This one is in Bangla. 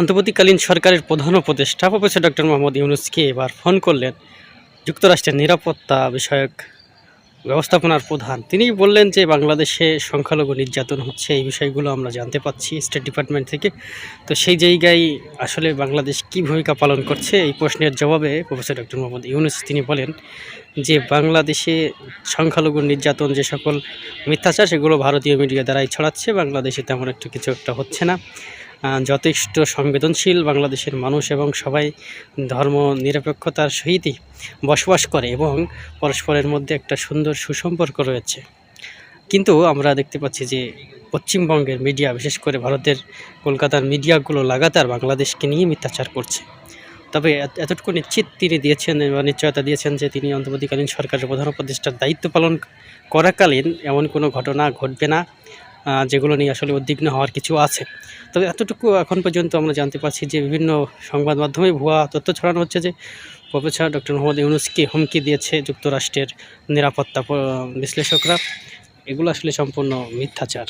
অন্তর্বর্তীকালীন সরকারের প্রধান উপদেষ্টা প্রফেসর ডক্টর মোহাম্মদ ইউনুসকে এবার ফোন করলেন যুক্তরাষ্ট্রের নিরাপত্তা বিষয়ক ব্যবস্থাপনার প্রধান। তিনি বললেন যে বাংলাদেশে সংখ্যালঘু নির্যাতন হচ্ছে, এই বিষয়গুলো আমরা জানতে পাচ্ছি স্টেট ডিপার্টমেন্ট থেকে। তো সেই জায়গায় আসলে বাংলাদেশ কী ভূমিকা পালন করছে, এই প্রশ্নের জবাবে প্রফেসর ডক্টর মোহাম্মদ ইউনুস তিনি বলেন যে বাংলাদেশে সংখ্যালঘু নির্যাতন যে সকল মিথ্যাচার, সেগুলো ভারতীয় মিডিয়া দ্বারাই ছড়াচ্ছে, বাংলাদেশে তেমন একটু কিছু একটা হচ্ছে না। যথেষ্ট সংবেদনশীল বাংলাদেশের মানুষ এবং সবাই ধর্ম নিরপেক্ষতার সহিতই বসবাস করে এবং পরস্পরের মধ্যে একটা সুন্দর সুসম্পর্ক রয়েছে। কিন্তু আমরা দেখতে পাচ্ছি যে পশ্চিমবঙ্গের মিডিয়া, বিশেষ করে ভারতের, কলকাতার মিডিয়াগুলো লাগাতার বাংলাদেশকে নিয়ে মিথ্যাচার করছে। তবে এত- এতটুকু নিশ্চিত তিনি দিয়েছেন বা নিশ্চয়তা দিয়েছেন যে তিনি অন্তর্বর্তীকালীন সরকারের প্রধান উপদেষ্টার দায়িত্ব পালন করাকালীন এমন কোনো ঘটনা ঘটবে না। যেগুলো নিয়ে আসলে উদ্বিগ্ন হওয়ার কিছু আছে। তবে এতটুকু এখন পর্যন্ত আমরা জানতে পারছি যে বিভিন্ন সংবাদ মাধ্যমে ভুয়া তথ্য ছড়ানো হচ্ছে যে প্রফেসর ডক্টর মোহাম্মদ ইউনুসকে হুমকি দিয়েছে যুক্তরাষ্ট্রের নিরাপত্তা বিশ্লেষকরা। এগুলো আসলে সম্পূর্ণ মিথ্যাচার।